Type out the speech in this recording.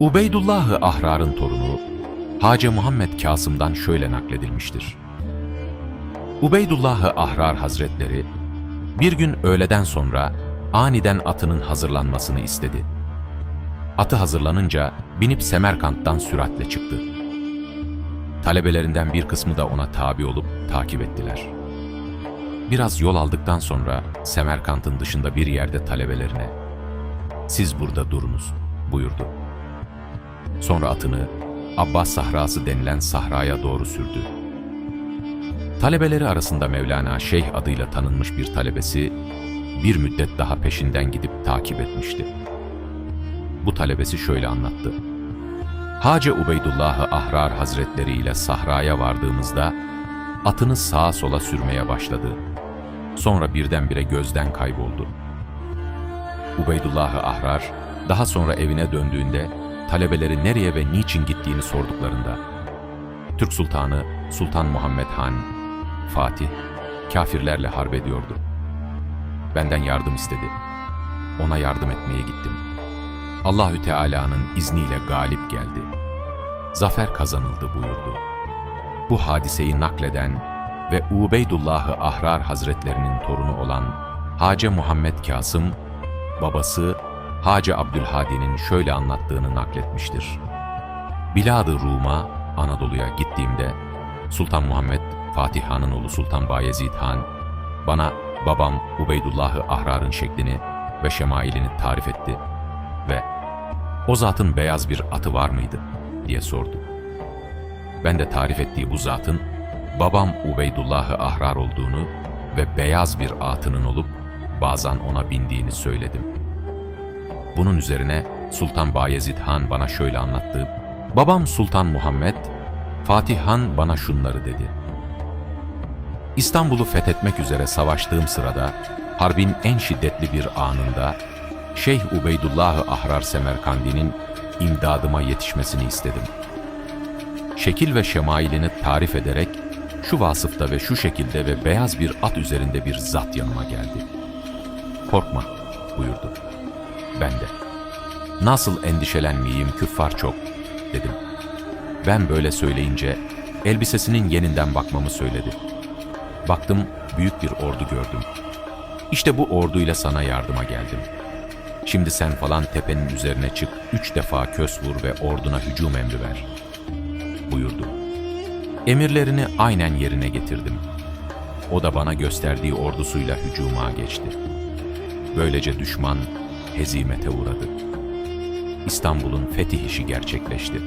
Ubeydullah-ı Ahrar'ın torunu Hacı Muhammed Kasım'dan şöyle nakledilmiştir. Ubeydullah-ı Ahrar Hazretleri bir gün öğleden sonra aniden atının hazırlanmasını istedi. Atı hazırlanınca binip Semerkant'tan süratle çıktı. Talebelerinden bir kısmı da ona tabi olup takip ettiler. Biraz yol aldıktan sonra Semerkant'ın dışında bir yerde talebelerine "Siz burada durunuz." buyurdu. Sonra atını Abbas Sahrası denilen sahraya doğru sürdü. Talebeleri arasında Mevlana Şeyh adıyla tanınmış bir talebesi bir müddet daha peşinden gidip takip etmişti. Bu talebesi şöyle anlattı. Hacı Ubeydullah Ahrar Hazretleri ile sahraya vardığımızda atını sağa sola sürmeye başladı. Sonra birdenbire gözden kayboldu. Ubeydullah Ahrar daha sonra evine döndüğünde talebeleri nereye ve niçin gittiğini sorduklarında Türk Sultanı Sultan Muhammed Han, Fatih, kafirlerle harp ediyordu. Benden yardım istedi. Ona yardım etmeye gittim. Allahü Teala'nın izniyle galip geldi. Zafer kazanıldı buyurdu. Bu hadiseyi nakleden ve Ubeydullah-ı Ahrar Hazretlerinin torunu olan Hacı Muhammed Kasım, babası Hacı Abdülhadi'nin şöyle anlattığını nakletmiştir. Bilad-ı Rum'a, Anadolu'ya gittiğimde Sultan Muhammed, Fatih Han'ın oğlu Sultan Bayezid Han, bana babam Ubeydullah-ı Ahrar'ın şeklini ve şemailini tarif etti ve o zatın beyaz bir atı var mıydı diye sordu. Ben de tarif ettiği bu zatın babam Ubeydullah-ı Ahrar olduğunu ve beyaz bir atının olup bazen ona bindiğini söyledim. Bunun üzerine Sultan Bayezid Han bana şöyle anlattı. Babam Sultan Muhammed, Fatih Han bana şunları dedi. İstanbul'u fethetmek üzere savaştığım sırada, harbin en şiddetli bir anında, Şeyh Ubeydullah Ahrar Semerkandi'nin imdadıma yetişmesini istedim. Şekil ve şemailini tarif ederek, şu vasıfta ve şu şekilde ve beyaz bir at üzerinde bir zat yanıma geldi. Korkma buyurdu. Ben de. Nasıl endişelenmeyeyim küffar çok dedim. Ben böyle söyleyince elbisesinin yeninden bakmamı söyledi. Baktım büyük bir ordu gördüm. İşte bu orduyla sana yardıma geldim. Şimdi sen falan tepenin üzerine çık, üç defa kös vur ve orduna hücum emri ver. Buyurdu. Emirlerini aynen yerine getirdim. O da bana gösterdiği ordusuyla hücuma geçti. Böylece düşman hezimete uğradı. İstanbul'un fetih işi gerçekleşti.